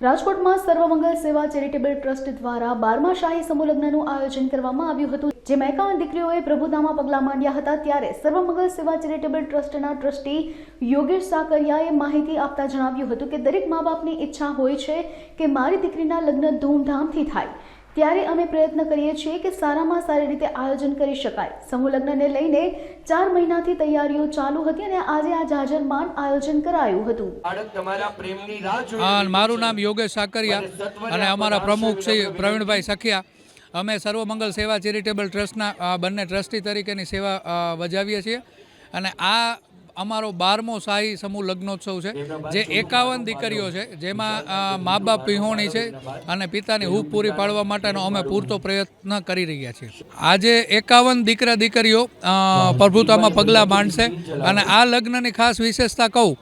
રાજકોટમાં સર્વમંગલ સેવા charitable trust દ્વારા બારમા શાહી સમુલગ્નનું આયોજન કરવામાં આવ્યું હતું, જેમાં એકાવન દીકરીઓએ પ્રભુતામાં પગલાં માંડ્યા હતા. ત્યારે સર્વમંગલ સેવા ચેરિટેબલ ટ્રસ્ટના ટ્રસ્ટી યોગેશ સાકરિયાએ માહિતી આપતા જણાવ્યું હતું કે દરેક મા બાપની ઈચ્છા હોય છે કે મારી દીકરીના લગ્ન ધૂમધામથી થાય. ત્યારે અમે પ્રયત્ન કરીએ છીએ કે સારામાં સારી રીતે આયોજન કરી શકાય. સમૂહ લગ્નને લઈને ચાર મહિનાથી તૈયારીઓ ચાલુ હતી અને આજે આ જાજરમાન આયોજન કરાયું હતું. બાળક તમારા પ્રેમની રાહ મારું નામ યોગેશ સાકરિયા અને અમારા પ્રમુખ શ્રી પ્રવીણભાઈ સખિયા. અમે સર્વમંગલ સેવા ચેરિટેબલ ટ્રસ્ટના બંને ટ્રસ્ટી તરીકેની સેવા બજાવીએ છીએ. અને આ અમારો બારમો શાહી સમૂહ લગ્નોત્સવ છે જે એકાવન દીકરીઓ છે જેમાં મા બાપ વિહોણી છે અને પિતાની હૂફ પૂરી પાડવા માટેનો અમે પૂરતો પ્રયત્ન કરી રહ્યા છીએ. આજે એકાવન દીકરા દીકરીઓ પ્રભુત્વમાં પ્રભુતામાં પગલાં માંડશે અને આ લગ્નની ખાસ વિશેષતા કહું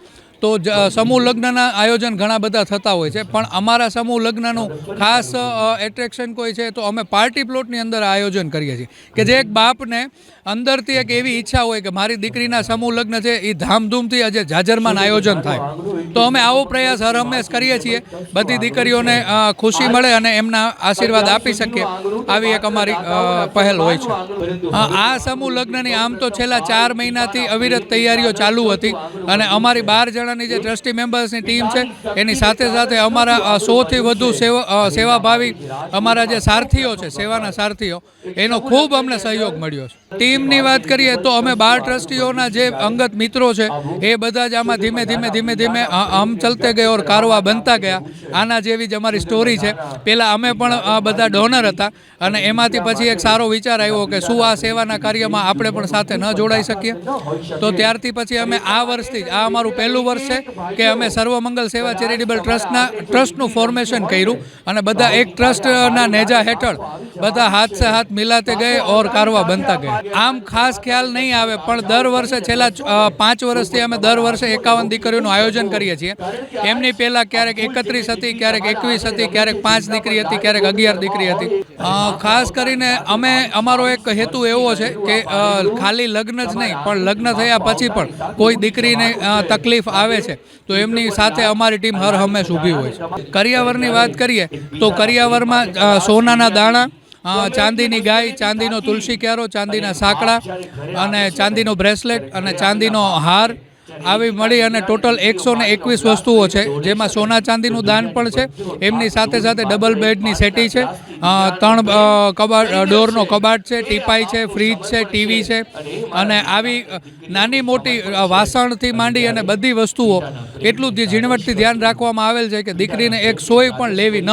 તો સમૂહ લગ્નના આયોજન ઘણા બધા થતા હોય છે. પણ અમારા સમૂહ લગ્નનું ખાસ એટ્રેક્શન કોઈ છે તો અમે પાર્ટી પ્લોટની અંદર આયોજન કરીએ છીએ. કે જે એક બાપને અંદરથી એક એવી ઈચ્છા હોય કે મારી દીકરીના સમૂહ લગ્ન છે એ ધામધૂમથી આજે જાજરમાન આયોજન થાય. તો અમે આવો પ્રયાસ હર હંમેશ કરીએ છીએ. બધી દીકરીઓને ખુશી મળે અને એમના આશીર્વાદ આપી શકીએ. આવી એક અમારી પહેલ હોય છે. આ સમૂહ લગ્નની આમ તો છેલ્લા ચાર મહિનાથી અવિરત તૈયારીઓ ચાલુ હતી અને અમારી બાર જણાની જે ટ્રસ્ટી મેમ્બર્સની ટીમ છે, એની સાથે સાથે અમારા સોથી વધુ સેવા સેવાભાવી અમારા જે સારથીઓ છે, સેવાના સારથીઓ, એનો ખૂબ અમને સહયોગ મળ્યો છે. ટીમની વાત કરીએ તો અમે બાર ટ્રસ્ટીઓના જે અંગત મિત્રો છે, એ બધા જ આમાં ધીમે ધીમે ધીમે ધીમે આમ ચલતે ગયો ઓર કારવા બનતા ગયા. આના જેવી જ અમારી સ્ટોરી છે. પહેલાં અમે પણ બધા ડોનર હતા અને એમાંથી પછી એક સારો વિચાર આવ્યો કે શું આ સેવાના કાર્યમાં આપણે પણ સાથે ન જોડાઈ શકીએ. તો ત્યારથી પછી અમે આ વર્ષથી આ અમારું પહેલું વર્ષ છે કે અમે સર્વમંગલ સેવા ચેરિટેબલ ટ્રસ્ટના, ટ્રસ્ટનું ફોર્મેશન કર્યું અને બધા એક ટ્રસ્ટના નેજા હેઠળ બધા હાથ સે હાથ મિલાતે ગયે ઓર કારવા બનતા ગયા. આમ ખાસ ખ્યાલ નહીં આવે, પણ દર વર્ષે છેલ્લા પાંચ વર્ષથી અમે દર વર્ષે એકાવન દીકરીઓનું આયોજન કરીએ છીએ. એમની પહેલાં ક્યારેક એકત્રીસ હતી, ક્યારેક એકવીસ હતી, ક્યારેક પાંચ દીકરી હતી, ક્યારેક અગિયાર દીકરી હતી. ખાસ કરીને અમે, અમારો એક હેતુ એવો છે કે ખાલી લગ્ન જ નહીં, પણ લગ્ન થયા પછી પણ કોઈ દીકરીને તકલીફ આવે છે, તો એમની સાથે અમારી ટીમ હર હંમેશ ઊભી હોય છે. કરિયાવરની વાત કરીએ, તો કરિયાવરમાં સોનાના દાણા ચાંદીની ગાય, ચાંદીનો તુલસી ક્યારો, ચાંદીના સાંકડા અને ચાંદીનો બ્રેસલેટ અને ચાંદીનો હાર. આવી મળી અને ટોટલ એકસો ને એકવીસ વસ્તુઓ છે, જેમાં સોના ચાંદીનું દાન પણ છે, એમની સાથે સાથે ડબલ બેડની સેટી છે ત્રણ કબાટ ડોરનો કબાટ છે ટીપાઈ છે ફ્રીજ છે ટીવી છે. અને આવી નાની મોટી વાસણથી માંડી અને બધી વસ્તુઓ એટલું જ ઝીણવટથી ધ્યાન રાખવામાં આવેલ છે કે દીકરીને એક સોય પણ લેવી ન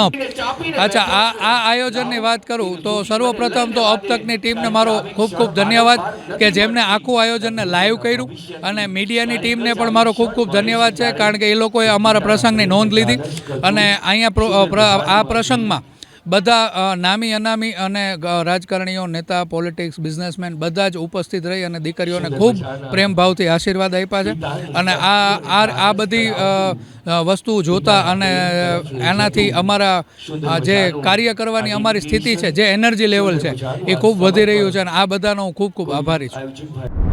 અચ્છા આ આ આયોજનની વાત કરું તો સર્વપ્રથમ તો અબ તકની ટીમને મારો ખૂબ ખૂબ ધન્યવાદ કે જેમને આખું આયોજનને લાઈવ કર્યું અને મીડિયાની ટીમને પણ મારો ખૂબ ખૂબ ધન્યવાદ છે કારણ કે એ લોકોએ અમારા પ્રસંગની નોંધ લીધી. અને અહીંયા આ પ્રસંગમાં બધા નામી અનામી અને રાજકારણીઓ નેતા પોલિટિક્સ બિઝનેસમેન બધા જ ઉપસ્થિત રહી અને દીકરીઓને ખૂબ પ્રેમ ભાવથી આશીર્વાદ આપ્યા છે. અને આ આ આ બધી વસ્તુ જોતા અને એનાથી અમારા જે કાર્ય કરવાની અમારી સ્થિતિ છે. જે એનર્જી લેવલ છે એ ખૂબ વધી રહ્યું છે અને આ બધાનો હું ખૂબ ખૂબ આભારી છું.